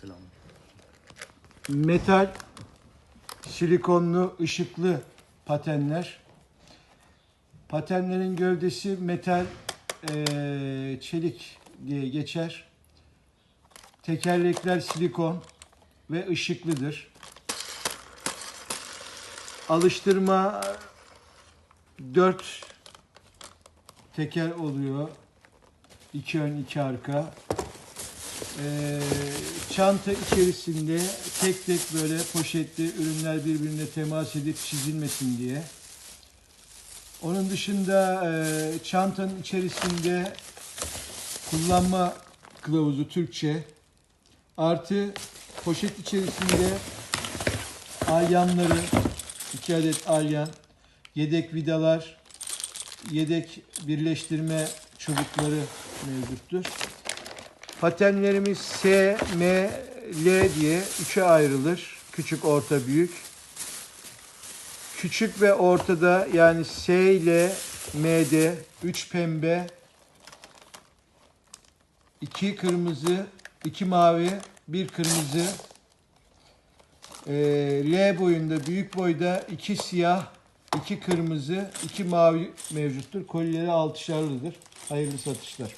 Selam. Metal, silikonlu, ışıklı patenler. Patenlerin gövdesi metal, çelik diye geçer. Tekerlekler silikon ve ışıklıdır. Alıştırma 4 teker oluyor. İki ön, iki arka. Ee, çanta içerisinde tek tek böyle poşetli ürünler birbirine temas edip çizilmesin diye. Onun dışında e, çantanın içerisinde kullanma kılavuzu Türkçe artı poşet içerisinde alyanları iki adet alyan, yedek vidalar, yedek birleştirme çubukları mevcuttur. Patenlerimiz S, M, L diye üçe ayrılır. Küçük, orta, büyük. Küçük ve ortada yani S ile M'de 3 pembe, 2 kırmızı, 2 mavi, 1 kırmızı. Ee, L boyunda, büyük boyda 2 siyah, 2 kırmızı, 2 mavi mevcuttur. Kolileri altışarlıdır. Hayırlı satışlar.